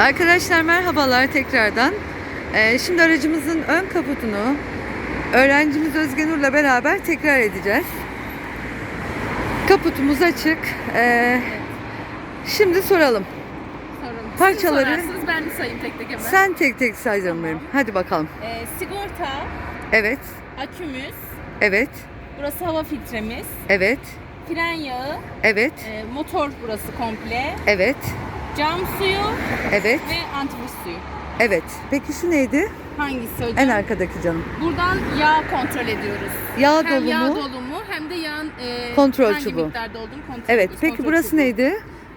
Arkadaşlar merhabalar tekrardan. Ee, şimdi aracımızın ön kaputunu öğrencimiz Özgenur'la beraber tekrar edeceğiz. Kaputumuz açık. Ee, şimdi soralım. Sorun. Parçaları- Siz sorarsınız ben de sayayım tek tek hemen. Sen tek tek say canım benim. Hadi bakalım. Ee, sigorta, Evet, akümüz, evet, burası hava filtremiz, evet, fren yağı, evet, e, motor burası komple, evet, cam suyu evet, ve antifriz suyu. evet. Peki şu neydi? Hangisi hocam? En arkadaki canım. Buradan yağ kontrol ediyoruz. Yağ hem dolu yağ mu? dolumu hem de yağın e, Kontrol hangi çubuğu. miktarda olduğunu kontrol Evet. ediyoruz. Peki Kontrol burası çubuğu. neydi?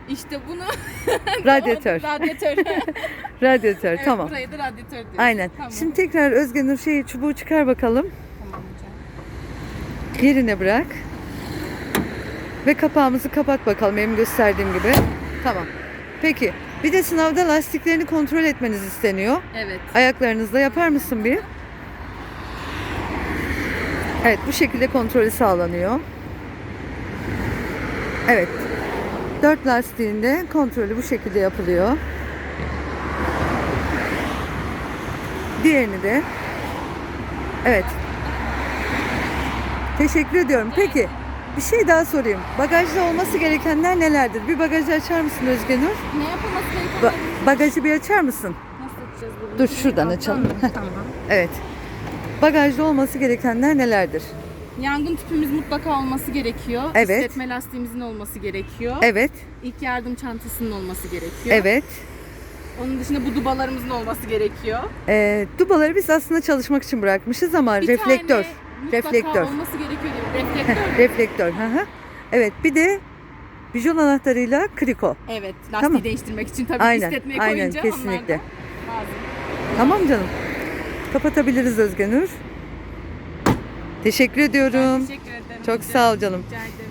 İşte bunu Radyatör. radyatör. Radyatör. evet, tamam. Burayı da radyatör diyoruz. Aynen. Tamam. Şimdi tekrar Özgenur şeyi çubuğu çıkar bakalım. Tamam hocam. Yerine bırak. Ve kapağımızı kapat bakalım benim gösterdiğim gibi. Tamam. Peki. Bir de sınavda lastiklerini kontrol etmeniz isteniyor. Evet. Ayaklarınızla yapar mısın bir? Evet bu şekilde kontrolü sağlanıyor. Evet. Dört lastiğinde kontrolü bu şekilde yapılıyor. Diğerini de. Evet. Teşekkür ediyorum. Peki bir şey daha sorayım. Bagajda olması gerekenler nelerdir? Bir bagajı açar mısın Özgenur? Ne yapılması gerekiyor? Ba- bagajı bir açar mısın? Nasıl açacağız bunu? Dur şuradan açalım. Tamam. Evet. Bagajda olması gerekenler nelerdir? Yangın tüpümüz mutlaka olması gerekiyor. Evet. İşletme lastiğimizin olması gerekiyor. Evet, İlk yardım çantasının olması gerekiyor. evet. Onun dışında bu dubalarımızın olması gerekiyor. Ee, dubaları biz aslında çalışmak için bırakmışız ama reflektör. tane mutlaka reflektör. olması gerekiyor. mi? Reflektör. Reflektör. Hı hı. Evet, bir de bijon anahtarıyla kriko. evet. Lastiği Tamam. değiştirmek için tabii Aynen, işletmeye aynen, koyunca kesinlikle. lazım. Tamam canım. Kapatabiliriz Özgenur. Teşekkür ediyorum. Ben teşekkür ederim. Çok sağ ol canım. Rica ederim.